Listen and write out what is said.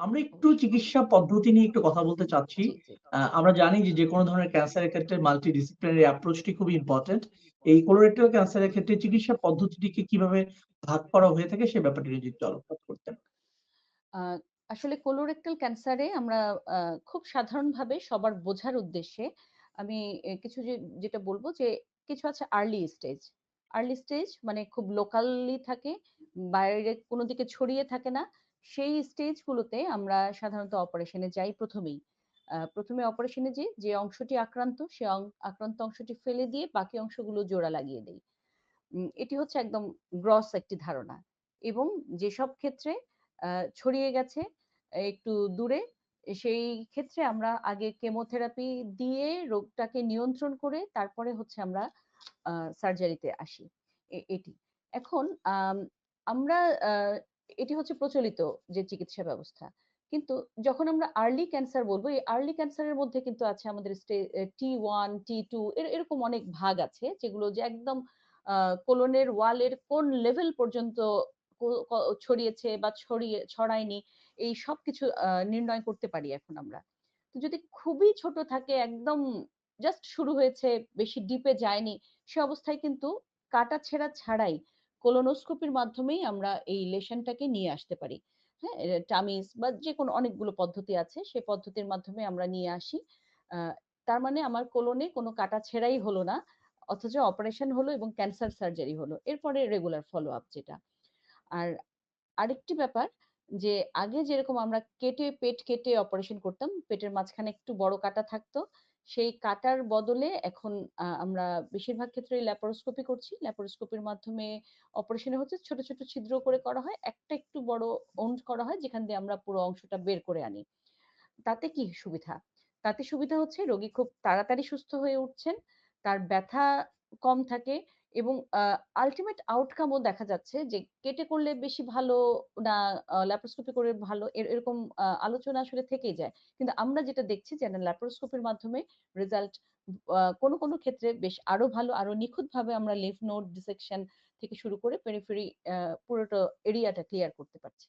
আমরা একটু চিকিৎসা পদ্ধতি নিয়ে একটু কথা বলতে চাচ্ছি। আমরা জানি যে, কোনো ধরনের ক্যান্সারের ক্ষেত্রে multidisciplinary approach টি খুবই ইম্পোর্টেন্ট। এই কোলোরেক্টাল ক্যান্সারের ক্ষেত্রে চিকিৎসা পদ্ধতিটিকে কীভাবে ভাগ করা হয়ে থাকে সে ব্যাপারটি যদি একটু আলোকপাত করতেন। আসলে কোলোরেক্টাল ক্যান্সারে আমরা খুব সাধারণভাবে সবার বোঝার উদ্দেশ্যে আমি কিছু যে যেটা বলব যে, কিছু আছে আর্লি স্টেজ। আর্লি স্টেজ মানে খুব লোকালি থাকে, বাইরে কোনো দিকে ছড়িয়ে থাকে না। সেই স্টেজ গুলোতে আমরা সাধারণত অপারেশনে যাই ১ম এই। আ ১ম এ অপারেশনে যেয়ে যে অংশটি আক্রান্ত সে আক্রান্ত অংশটি ফেলে দিয়ে বাকি অংশগুলো জোড়া লাগিয়ে দেই। এটি হচ্ছে একদম গ্রস একটি ধারণা। এবং যেসব ক্ষেত্রে ছড়িয়ে গেছে একটু দূরে, সেই ক্ষেত্রে আমরা আগে কেমোথেরাপি দিয়ে রোগটাকে নিয়ন্ত্রণ করে তারপরে হচ্ছে আমরা সার্জারিতে আসি। এটি। এখন আম আমরা এটি হচ্ছে প্রচলিত যে চিকিৎসা ব্যবস্থা। কিন্তু যখন আমরা আর্লি ক্যান্সার বলব, এই আর্লি ক্যান্সার এর মধ্যে কিন্তু আছে আমাদের এ T1, T2 এর এরকম অনেক ভাগ আছে যেগুলো যে একদম কোলনের ওয়ালের কোন লেভেল পর্যন্ত ছড়িয়েছে বা ছড়িয়ে ছড়ায়নি এই সবকিছু আ নির্ণয় করতে পারি এখন আমরা। তো যদি খুবই ছোট থাকে একদম জাস্ট শুরু হয়েছে, বেশি ডিপ যায়নি, সে অবস্থায় কিন্তু কাটা-ছেঁড়া ছাড়াই কোলোনোস্কোপির মাধ্যমেই আমরা এই লেশনটাকে নিয়ে আসতে পারি। হ্যাঁ? টামিস বা যেকোনো অনেকগুলো পদ্ধতি আছে। সে পদ্ধতির মাধ্যমে আমরা নিয়ে আসি। তার মানে আমার কোলনে কোনো কাটা-ছেঁড়াই হলো না। অথচ অপারেশন হলো এবং ক্যান্সার সার্জারি হলো। এরপরে রেগুলার ফলো আপ যেটা। আর আরেকটি ব্যাপার যে আগে যেরকম আমরা কেটে পেট কেটে অপারেশন করতাম, পেটের মাঝখানে একটু বড় কাটা থাকতো। সেই কাটার বদলে এখন আমরা বেশিরভাগ ক্ষেত্রে ল্যাপারোস্কোপি করছি। ল্যাপারোস্কোপির মাধ্যমে অপারেশনে হচ্ছে ছোট, ছোট ছিদ্র করে করা হয়। একটা একটু বড় ওউন্ড করা হয় যেখান দিয়ে আমরা পুরো অংশটা বের করে আনি। তাতে কি সুবিধা? তাতে সুবিধা হচ্ছে রোগী খুব তাড়াতাড়ি সুস্থ হয়ে উঠছেন। তার ব্যথা কম থাকে এবং আল্টিমেট আউটকাম ও দেখা যাচ্ছে যে কেটে করলে বেশি ভালো না ল্যাপারোস্কোপি করে ভালো এর এরকম আলোচনা আসলে থেকেই যায়। কিন্তু আমরা যেটা দেখছি যে ল্যাপারোস্কোপির মাধ্যমে রেজাল্ট কোন, কোন ক্ষেত্রে বেশ আরও ভালো, আরও নিখুঁতভাবে আমরা লিফ নোড ডিসেকশন থেকে শুরু করে পেরিফেরি পুরোটা এরিয়াটা ক্লিয়ার করতে পারছি।